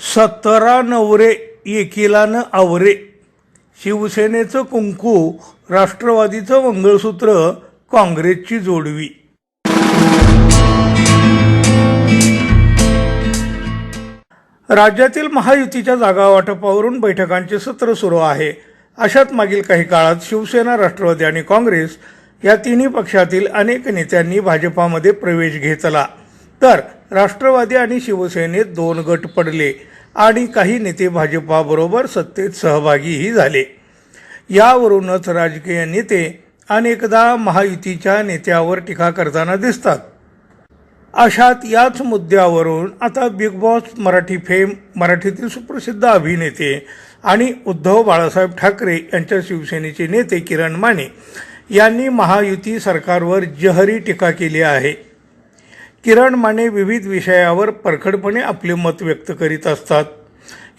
सतरा नवरे एकिलानं आवरे. शिवसेनेचं कुंकू राष्ट्रवादीचं मंगळसूत्र काँग्रेसची जोडवी. राज्यातील महायुतीच्या जागा वाटपावरून बैठकांचे सत्र सुरू आहे. अशात मागील काही काळात शिवसेना राष्ट्रवादी आणि काँग्रेस या तिन्ही पक्षातील अनेक नेत्यांनी भाजपामध्ये प्रवेश घेतला. तर राष्ट्रवादी आणि शिवसेनेत दोन गट पडले आणि काही नेते भाजपाबरोबर सत्तेत सहभागीही झाले. यावरूनच राजकीय नेते अनेकदा महायुतीच्या नेत्यावर टीका करताना दिसतात. अशात याच मुद्द्यावरून आता बिग बॉस मराठी फेम मराठीतील सुप्रसिद्ध अभिनेते आणि उद्धव बाळासाहेब ठाकरे यांच्या शिवसेनेचे नेते किरण माने यांनी महायुती सरकारवर जहरी टीका केली आहे. किरण माने विविध विषयावर परखडपणे आपले मत व्यक्त करीत असतात.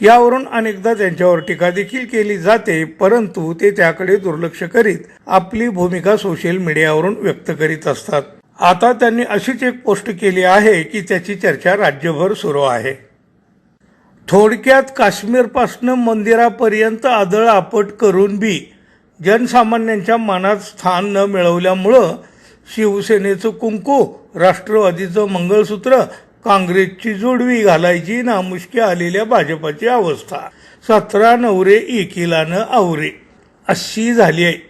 यावरून अनेकदा त्यांच्यावर टीका देखील केली जाते परंतु ते त्याकडे दुर्लक्ष करीत आपली भूमिका सोशल मीडियावरून व्यक्त करीत असतात. आता त्यांनी अशीच एक पोस्ट केली आहे की त्याची चर्चा राज्यभर सुरू आहे. थोडक्यात काश्मीरपासनं मंदिरापर्यंत आदळ आपट करून बी जनसामान्यांच्या मनात स्थान न मिळवल्यामुळं शिवसेनेचं कुंकू राष्ट्रवादीचं मंगळसूत्र काँग्रेसची जोडवी घालायची नामुष्की आलेल्या भाजपाची अवस्था. सतरा नवरे एकिलानं आवरे. अशी झाली आहे.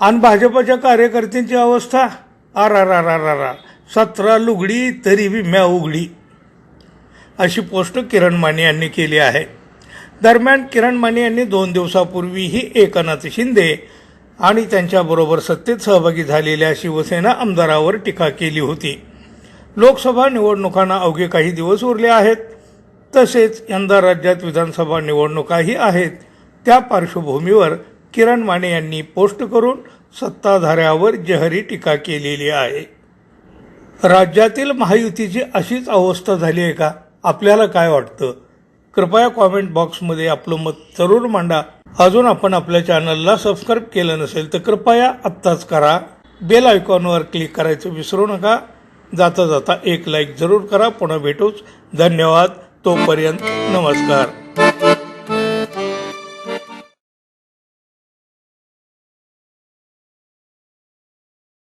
आणि भाजपाच्या कार्यकर्त्यांची अवस्था? आर रा रा सतरा लुगडी तरी बी म्या उघडी. अशी पोस्ट किरण माने यांनी केली आहे. दरम्यान किरण माने यांनी दोन दिवसापूर्वीही एकनाथ शिंदे आणि त्यांच्याबरोबर सत्तेत सहभागी झालेल्या शिवसेना आमदारावर टीका केली होती. लोकसभा निवडणुकांना अवघे काही दिवस उरले आहेत. तसेच यंदा राज्यात विधानसभा निवडणुकाही आहेत. त्या पार्श्वभूमीवर किरण माने यांनी पोस्ट करून सत्ताधाऱ्यावर जहरी टीका केलेली आहे. राज्यातील महायुतीची अशीच अवस्था झाली आहे का? आपल्याला काय वाटतं? कृपया कॉमेंट बॉक्समध्ये आपलं मत जरूर मांडा. अजून आपण आपल्या चॅनलला सबस्क्राईब केलं नसेल तर कृपया आत्ताच करा. बेल आयकॉनवर क्लिक करायचं विसरू नका. जाता जाता एक लाईक जरूर करा. पुन्हा भेटूच. धन्यवाद. तोपर्यंत नमस्कार.